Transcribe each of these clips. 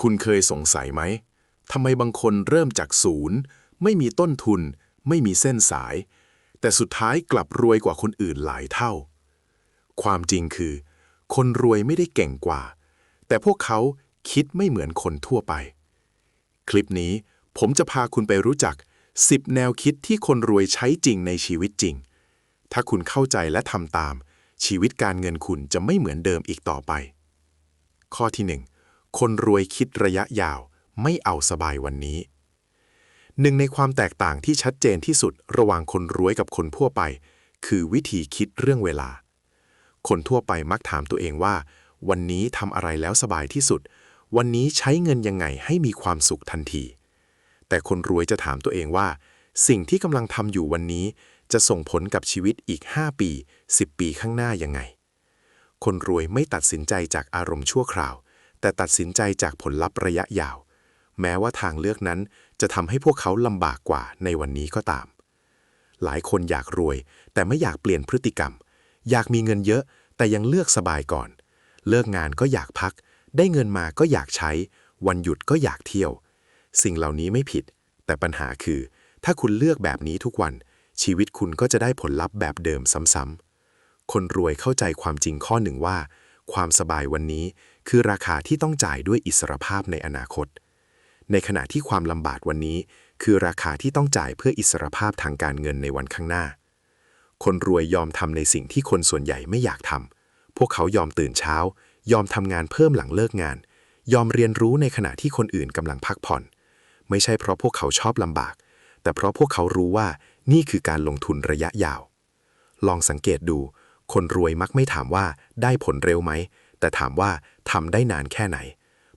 คุณเคยสงสัยไหมทำไมบางคนเริ่มจากศูนย์ ไม่มีต้นทุน ไม่มีเส้นสาย แต่สุดท้ายกลับรวยกว่าคนอื่นหลายเท่า ความจริงคือ คนรวยไม่ได้เก่งกว่า แต่พวกเขาคิดไม่เหมือนคนทั่วไป คลิปนี้ผมจะพาคุณไปรู้จัก 10 แนวคิดที่คนรวยใช้จริงในชีวิตจริง ถ้าคุณเข้าใจและทำตาม ชีวิตการเงินคุณจะไม่เหมือนเดิมอีกต่อไป ข้อที่ 1 คนรวยคิดระยะยาวไม่เอาสบายวันนี้ หนึ่งในความแตกต่างที่ชัดเจนที่สุดระหว่างคนรวยกับคนทั่วไป คือวิธีคิดเรื่องเวลา คนทั่วไปมักถามตัวเองว่า วันนี้ทำอะไรแล้วสบายที่สุด วันนี้ใช้เงินยังไงให้มีความสุขทันที แต่คนรวยจะถามตัวเองว่า สิ่งที่กำลังทำอยู่วันนี้ จะส่งผลกับชีวิตอีก 5 ปี 10 ปีข้างหน้ายังไง คนรวยไม่ตัดสินใจจากอารมณ์ชั่วคราว แต่ตัดสินใจจากผลลัพธ์ระยะยาว แม้ว่าทางเลือกนั้นจะทำให้พวกเขาลำบากกว่าในวันนี้ก็ตาม หลายคนอยากรวย แต่ไม่อยากเปลี่ยนพฤติกรรม อยากมีเงินเยอะ แต่ยังเลือกสบายก่อน เลิกงานก็อยากพัก ได้เงินมาก็อยากใช้ วันหยุดก็อยากเที่ยว สิ่งเหล่านี้ไม่ผิด แต่ปัญหาคือ ถ้าคุณเลือกแบบนี้ทุกวัน ชีวิตคุณก็จะได้ผลลัพธ์แบบเดิมซ้ำๆคนรวยเข้าใจความจริงข้อหนึ่งว่า ความสบายวันนี้ คือราคาที่ต้องจ่ายด้วยอิสรภาพในอนาคต ในขณะที่ความลำบากวันนี้ คือราคาที่ต้องจ่ายเพื่ออิสรภาพทางการเงินในวันข้างหน้า คนรวยยอมทำในสิ่งที่คนส่วนใหญ่ไม่อยากทำพวกเขายอมตื่นเช้า ยอมทำงานเพิ่มหลังเลิกงาน ยอมเรียนรู้ในขณะที่คนอื่นกำลังพักผ่อน ไม่ใช่เพราะพวกเขาชอบลำบาก แต่เพราะพวกเขารู้ว่านี่คือการลงทุนระยะยาว ลองสังเกตดู คนรวยมักไม่ถามว่าได้ผลเร็วไหม แต่ถามว่าทำได้นานแค่ไหน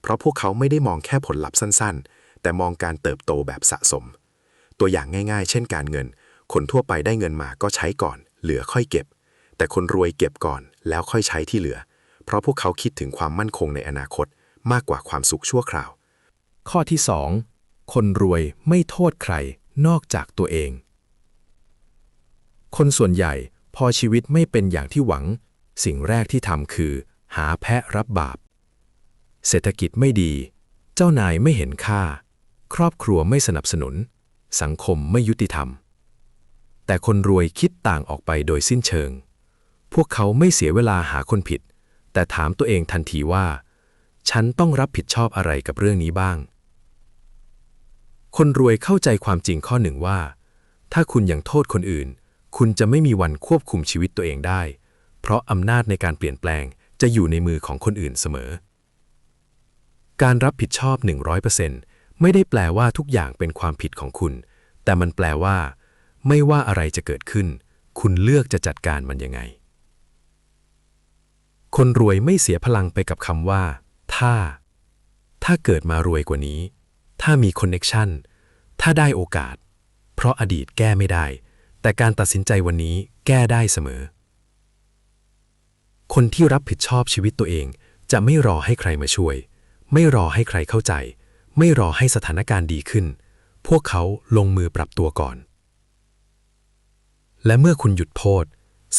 เพราะพวกเขาไม่ได้มองแค่ผลลัพธ์สั้นๆ แต่มองการเติบโตแบบสะสม ตัวอย่างง่ายๆ เช่นการเงิน คนทั่วไปได้เงินมาก็ใช้ก่อน เหลือค่อยเก็บ แต่คนรวยเก็บก่อนแล้วค่อยใช้ที่เหลือ เพราะพวกเขาคิดถึงความมั่นคงในอนาคตมากกว่าความสุขชั่วคราว ข้อที่ 2 คนรวยไม่โทษใครนอกจากตัวเอง คนส่วนใหญ่พอชีวิตไม่เป็นอย่างที่หวัง สิ่งแรกที่ทำคือ หาแพะรับบาป เศรษฐกิจไม่ดี เจ้านายไม่เห็นค่า ครอบครัวไม่สนับสนุน สังคมไม่ยุติธรรม แต่คนรวยคิดต่างออกไปโดยสิ้นเชิง พวกเขาไม่เสียเวลาหาคนผิด แต่ถามตัวเองทันทีว่า ฉันต้องรับผิดชอบอะไรกับเรื่องนี้บ้าง คนรวยเข้าใจความจริงข้อหนึ่งว่า ถ้าคุณยังโทษคนอื่น คุณจะไม่มีวันควบคุมชีวิตตัวเองได้ เพราะอำนาจในการเปลี่ยนแปลง จะอยู่ในมือของคนอื่นเสมอ การรับผิดชอบ 100%ไม่ได้แปลว่าทุกอย่างเป็นความผิดของคุณ แต่มันแปลว่า ไม่ว่าอะไรจะเกิดขึ้น คุณเลือกจะจัดการมันยังไง คนรวยไม่เสียพลังไปกับคำว่า ถ้า ถ้าเกิดมารวยกว่านี้ ถ้ามีคอนเน็กชันถ้าได้โอกาส เพราะอดีตแก้ไม่ได้ แต่การตัดสินใจวันนี้แก้ได้เสมอ คนที่รับผิดชอบชีวิตตัวเอง จะไม่รอให้ใครมาช่วย ไม่รอให้ใครเข้าใจ ไม่รอให้สถานการณ์ดีขึ้น พวกเขาลงมือปรับตัวก่อน และเมื่อคุณหยุดโทษ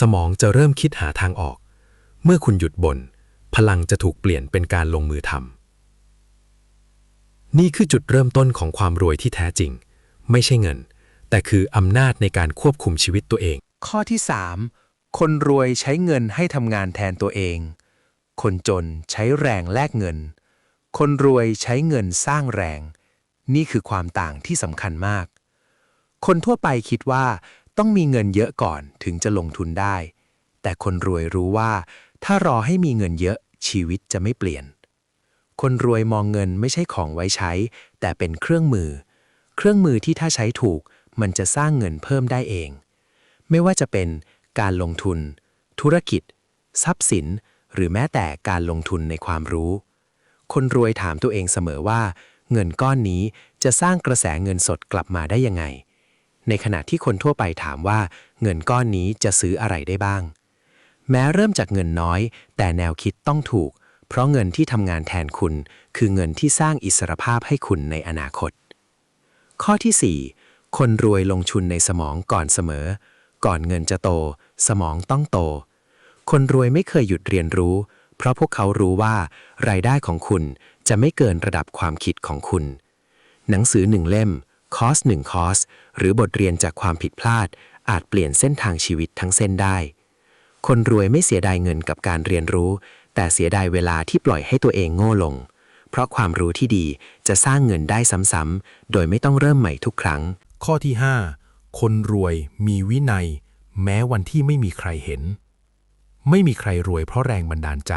สมองจะเริ่มคิดหาทางออก เมื่อคุณหยุดบน่นพลังจะถูกเปลี่ยนเป็นการลงมือทำนี่คือจุดเริ่มต้นของความรวยที่แท้จริง ไม่ใช่เงิน แต่คืออำนาจในการควบคุมชีวิตตัวเอง ข้อที่ 3 คนรวยใช้เงินให้ทำงานแทนตัวเอง คนจนใช้แรงแลกเงิน คนรวยใช้เงินสร้างแรง นี่คือความต่างที่สำคัญมาก คนทั่วไปคิดว่าต้องมีเงินเยอะก่อนถึงจะลงทุนได้ แต่คนรวยรู้ว่า ถ้ารอให้มีเงินเยอะชีวิตจะไม่เปลี่ยน คนรวยมองเงินไม่ใช่ของไว้ใช้ แต่เป็นเครื่องมือ เครื่องมือที่ถ้าใช้ถูก มันจะสร้างเงินเพิ่มได้เอง ไม่ว่าจะเป็น การลงทุน ธุรกิจ ทรัพย์สิน หรือแม้แต่การลงทุนในความรู้ คนรวยถามตัวเองเสมอว่า เงินก้อนนี้จะสร้างกระแสเงินสดกลับมาได้ยังไง ในขณะที่คนทั่วไปถามว่า เงินก้อนนี้จะซื้ออะไรได้บ้าง แม้เริ่มจากเงินน้อย แต่แนวคิดต้องถูก เพราะเงินที่ทำงานแทนคุณ คือเงินที่สร้างอิสรภาพให้คุณในอนาคต ข้อที่ 4 คนรวยลงทุนในสมองก่อนเสมอ ก่อนเงินจะโต สมองต้องโต คนรวยไม่เคยหยุดเรียนรู้ เพราะพวกเขารู้ว่า รายได้ของคุณจะไม่เกินระดับความคิดของคุณ หนังสือหนึ่งเล่ม คอร์สหนึ่งคอร์ส หรือบทเรียนจากความผิดพลาด อาจเปลี่ยนเส้นทางชีวิตทั้งเส้นได้ คนรวยไม่เสียดายเงินกับการเรียนรู้ แต่เสียดายเวลาที่ปล่อยให้ตัวเองโง่ลง เพราะความรู้ที่ดีจะสร้างเงินได้ซ้ำๆ โดยไม่ต้องเริ่มใหม่ทุกครั้ง ข้อที่ 5 คนรวยมีวินัย แม้วันที่ไม่มีใครเห็น ไม่มีใครรวยเพราะแรงบันดาลใจ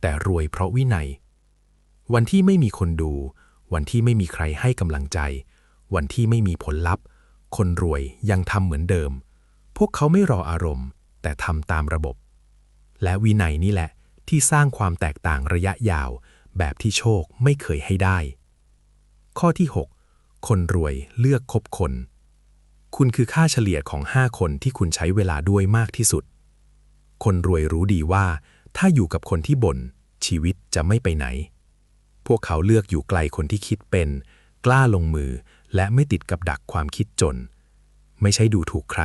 แต่รวยเพราะวินัย วันที่ไม่มีคนดู วันที่ไม่มีใครให้กำลังใจ วันที่ไม่มีผลลัพธ์ คนรวยยังทำเหมือนเดิม พวกเขาไม่รออารมณ์ แต่ทำตามระบบ และวินัยนี่แหละ ที่สร้างความแตกต่างระยะยาว แบบที่โชคไม่เคยให้ได้ ข้อที่ 6 คนรวยเลือกคบคน คุณคือค่าเฉลี่ยของ 5 คนที่คุณใช้เวลาด้วยมากที่สุด คนรวยรู้ดีว่า ถ้าอยู่กับคนที่บ่นชีวิตจะไม่ไปไหน พวกเขาเลือกอยู่ไกลคนที่คิดเป็น กล้าลงมือและไม่ติดกับดักความคิดจน ไม่ใช่ดูถูกใคร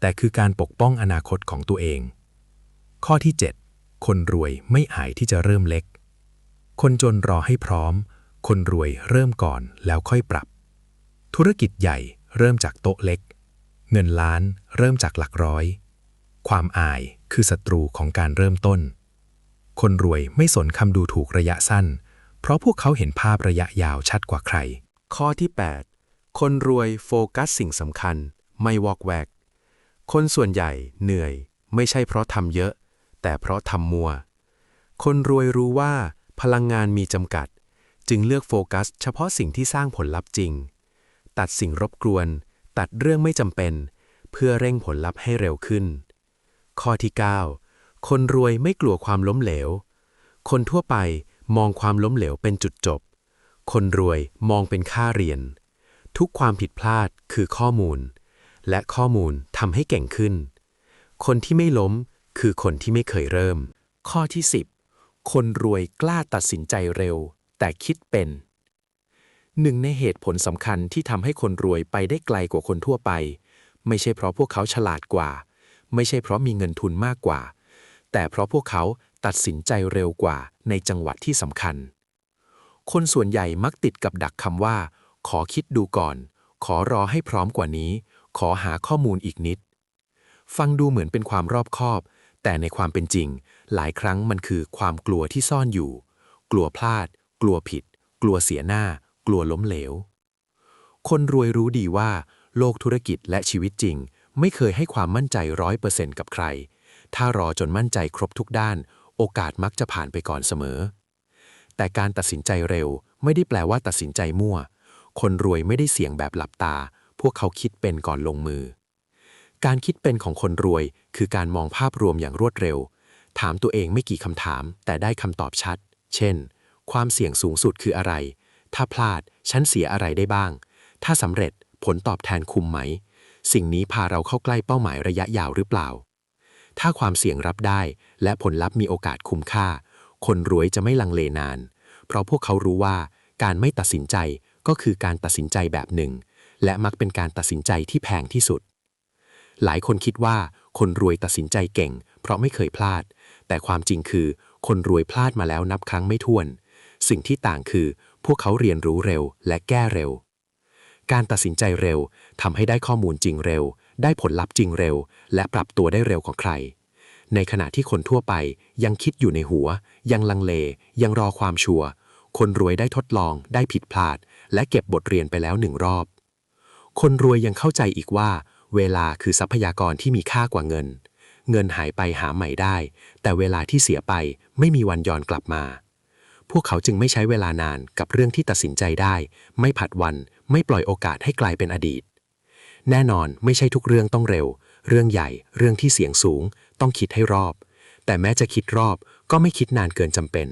แต่คือการปกป้องอนาคตของตัวเอง ข้อที่ 7 คนรวยไม่อายที่จะเริ่มเล็ก คนจนรอให้พร้อม คนรวยเริ่มก่อนแล้วค่อยปรับ ธุรกิจใหญ่ เริ่มจากโต๊ะเล็ก เงินล้านเริ่มจากหลักร้อย ความอายคือศัตรูของการเริ่มต้น คนรวยไม่สนคำดูถูกระยะสั้น เพราะพวกเขาเห็นภาพระยะยาวชัดกว่าใคร ข้อที่ 8 คนรวยโฟกัสสิ่งสำคัญ ไม่วอกแวก คนส่วนใหญ่เหนื่อย ไม่ใช่เพราะทำเยอะ แต่เพราะทำมัว คนรวยรู้ว่าพลังงานมีจำกัด จึงเลือกโฟกัส เฉพาะสิ่งที่สร้างผลลัพธ์จริง ตัดสิ่งรบกวน ตัดเรื่องไม่จำเป็น เพื่อเร่งผลลัพธ์ให้เร็วขึ้น ข้อที่ 9 คนรวยไม่กลัวความล้มเหลว คนทั่วไปมองความล้มเหลวเป็นจุดจบ คนรวยมองเป็นค่าเรียน ทุกความผิดพลาดคือข้อมูล และข้อมูลทำให้เก่งขึ้น คนที่ไม่ล้มคือคนที่ไม่เคยเริ่ม ข้อที่ 10 คนรวยกล้าตัดสินใจเร็ว แต่คิดเป็น หนึ่งในเหตุผลสำคัญที่ทำให้คนรวยไปได้ไกลกว่าคนทั่วไป ไม่ใช่เพราะพวกเขาฉลาดกว่า ไม่ใช่เพราะมีเงินทุนมากกว่า แต่เพราะพวกเขาตัดสินใจเร็วกว่าในจังหวัดที่สำคัญ คนส่วนใหญ่มักติดกับดักคำว่า ขอคิดดูก่อน ขอรอให้พร้อมกว่านี้ ขอหาข้อมูลอีกนิด ฟังดูเหมือนเป็นความรอบคอบ แต่ในความเป็นจริง หลายครั้งมันคือความกลัวที่ซ่อนอยู่ กลัวพลาด กลัวผิด กลัวเสียหน้า กลัวล้มเหลว คนรวยรู้ดีว่า โลกธุรกิจและชีวิตจริง ไม่เคยให้ความมั่นใจร้อยเปอร์เซ็นต์กับใคร ถ้ารอจนมั่นใจครบทุกด้าน โอกาสมักจะผ่านไปก่อนเสมอ แต่การตัดสินใจเร็ว ไม่ได้แปลว่าตัดสินใจมั่ว คนรวยไม่ได้เสี่ยงแบบหลับตา พวกเขาคิดเป็นก่อนลงมือ การคิดเป็นของคนรวย คือการมองภาพรวมอย่างรวดเร็ว ถามตัวเองไม่กี่คำถาม แต่ได้คำตอบชัด เช่น ความเสี่ยงสูงสุดคืออะไร ถ้าพลาดฉันเสียอะไรได้บ้าง ถ้าสำเร็จผลตอบแทนคุ้มไหม สิ่งนี้พาเราเข้าใกล้เป้าหมายระยะยาวหรือเปล่า ถ้าความเสี่ยงรับได้ และผลลัพธ์มีโอกาสคุ้มค่า คนรวยจะไม่ลังเลนาน เพราะพวกเขารู้ว่าการไม่ตัดสินใจก็คือการตัดสินใจแบบหนึ่ง และมักเป็นการตัดสินใจที่แพงที่สุด หลายคนคิดว่าคนรวยตัดสินใจเก่ง เพราะไม่เคยพลาด แต่ความจริงคือ คนรวยพลาดมาแล้วนับครั้งไม่ถ้วน สิ่งที่ต่างคือ พวกเขาเรียนรู้เร็วและแก้เร็ว การตัดสินใจเร็วทำให้ได้ข้อมูลจริงเร็ว ได้ผลลัพธ์จริงเร็ว และปรับตัวได้เร็วกว่าใคร ในขณะที่คนทั่วไปยังคิดอยู่ในหัว ยังลังเล ยังรอความชัวร์คนรวยได้ทดลอง ได้ผิดพลาด และเก็บบทเรียนไปแล้วหนึ่งรอบ คนรวยยังเข้าใจอีกว่า เวลาคือทรัพยากรที่มีค่ากว่าเงิน เงินหายไปหาใหม่ได้ แต่เวลาที่เสียไปไม่มีวันย้อนกลับมา พวกเขาจึงไม่ใช้เวลานานกับเรื่องที่ตัดสินใจได้ ไม่ผัดวัน ไม่ปล่อยโอกาสให้กลายเป็นอดีต แน่นอนไม่ใช่ทุกเรื่องต้องเร็ว เรื่องใหญ่ เรื่องที่เสียงสูง ต้องคิดให้รอบ แต่แม้จะคิดรอบก็ไม่คิดนานเกินจำเป็น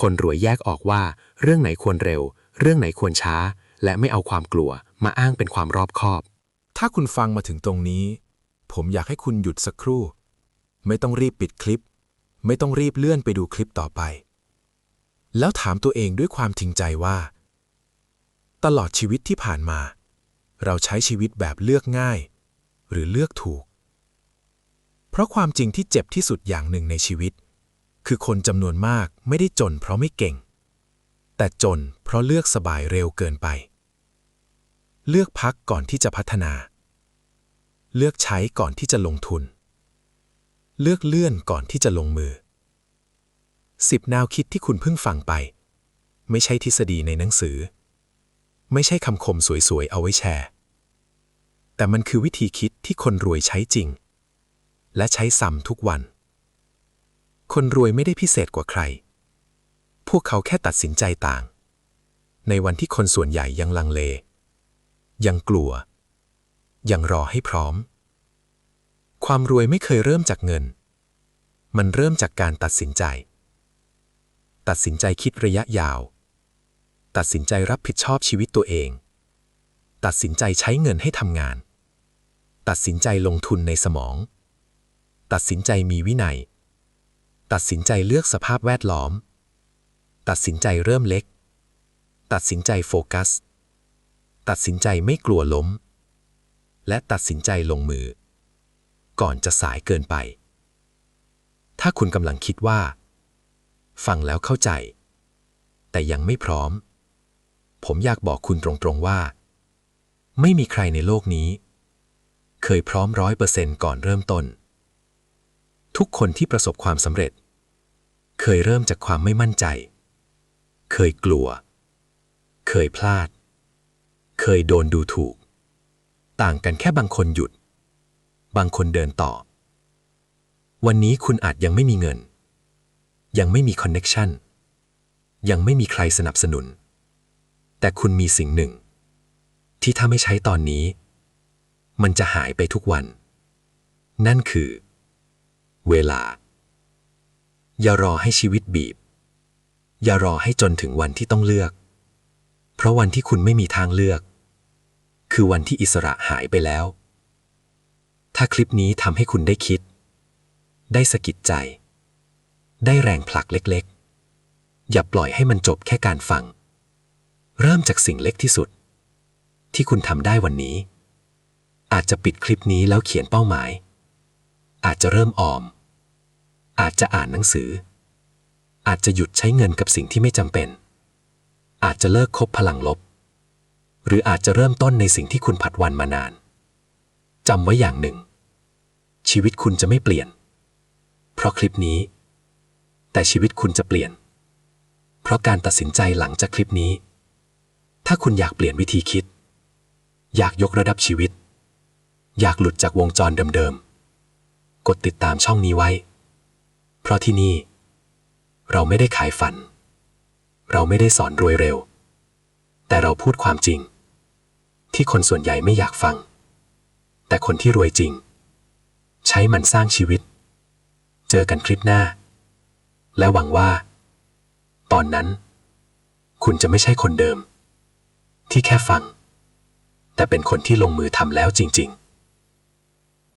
คนรวยแยกออกว่า เรื่องไหนควรเร็ว เรื่องไหนควรช้า และไม่เอาความกลัวมาอ้างเป็นความรอบคอบ ถ้าคุณฟังมาถึงตรงนี้ ผมอยากให้คุณหยุดสักครู่ ไม่ต้องรีบปิดคลิป ไม่ต้องรีบเลื่อนไปดูคลิปต่อไป แล้วถามตัวเองด้วยความจริงใจว่า ตลอดชีวิตที่ผ่านมา เราใช้ชีวิตแบบเลือกง่าย หรือเลือกถูก เพราะความจริงที่เจ็บที่สุดอย่างหนึ่งในชีวิต คือคนจำนวนมากไม่ได้จนเพราะไม่เก่ง แต่จนเพราะเลือกสบายเร็วเกินไป เลือกพักก่อนที่จะพัฒนา เลือกใช้ก่อนที่จะลงทุน เลือกเลื่อนก่อนที่จะลงมือ สิบแนวคิดที่คุณเพิ่งฟังไป ไม่ใช่ทฤษฎีในหนังสือ ไม่ใช่คำคมสวยๆ เอาไว้แชร์ แต่มันคือวิธีคิดที่คนรวยใช้จริง และใช้ซ้ำทุกวัน คนรวยไม่ได้พิเศษกว่าใคร พวกเขาแค่ตัดสินใจต่าง ในวันที่คนส่วนใหญ่ยังลังเล ยังกลัว ยังรอให้พร้อม ความรวยไม่เคยเริ่มจากเงิน มันเริ่มจากการตัดสินใจ ตัดสินใจคิดระยะยาว ตัดสินใจรับผิดชอบชีวิตตัวเอง ตัดสินใจใช้เงินให้ทำงาน ตัดสินใจลงทุนในสมอง ตัดสินใจมีวินัย ตัดสินใจเลือกสภาพแวดล้อม ตัดสินใจเริ่มเล็ก ตัดสินใจโฟกัส ตัดสินใจไม่กลัวล้ม และตัดสินใจลงมือ ก่อนจะสายเกินไป ถ้าคุณกำลังคิดว่า ฟังแล้วเข้าใจ แต่ยังไม่พร้อม ผมอยากบอกคุณตรงๆว่า ไม่มีใครในโลกนี้ เคยพร้อมร้อยเปอร์เซนต์ก่อนเริ่มต้น ทุกคนที่ประสบความสำเร็จ เคยเริ่มจากความไม่มั่นใจ เคยกลัว เคยพลาด เคยโดนดูถูก ต่างกันแค่บางคนหยุด บางคนเดินต่อ วันนี้คุณอาจยังไม่มีเงิน ยังไม่มีคอนเน็กชันยังไม่มีใครสนับสนุน แต่คุณมีสิ่งหนึ่ง ที่ถ้าไม่ใช้ตอนนี้ มันจะหายไปทุกวัน นั่นคือ เวลา อย่ารอให้ชีวิตบีบ อย่ารอให้จนถึงวันที่ต้องเลือก เพราะวันที่คุณไม่มีทางเลือก คือวันที่อิสระหายไปแล้ว ถ้าคลิปนี้ทำให้คุณได้คิด ได้สะกิดใจ ได้แรงผลักเล็กๆ อย่าปล่อยให้มันจบแค่การฟัง เริ่มจากสิ่งเล็กที่สุด ที่คุณทำได้วันนี้ อาจจะปิดคลิปนี้แล้วเขียนเป้าหมาย อาจจะเริ่มออม อาจจะอ่านหนังสือ อาจจะหยุดใช้เงินกับสิ่งที่ไม่จำเป็น อาจจะเลิกคบพลังลบ หรืออาจจะเริ่มต้นในสิ่งที่คุณผัดวันมานานจำไว้อย่างหนึ่ง ชีวิตคุณจะไม่เปลี่ยน เพราะคลิปนี้ แต่ชีวิตคุณจะเปลี่ยน เพราะการตัดสินใจหลังจากคลิปนี้ ถ้าคุณอยากเปลี่ยนวิธีคิด อยากยกระดับชีวิต อยากหลุดจากวงจรเดิมๆ กดติดตามช่องนี้ไว้ เพราะที่นี่ เราไม่ได้ขายฝัน เราไม่ได้สอนรวยเร็ว แต่เราพูดความจริง ที่คนส่วนใหญ่ไม่อยากฟัง แต่คนที่รวยจริง ใช้มันสร้างชีวิต เจอกันคลิปหน้า และหวังว่า ตอนนั้น คุณจะไม่ใช่คนเดิม ที่แค่ฟัง แต่เป็นคนที่ลงมือทำแล้วจริง ๆ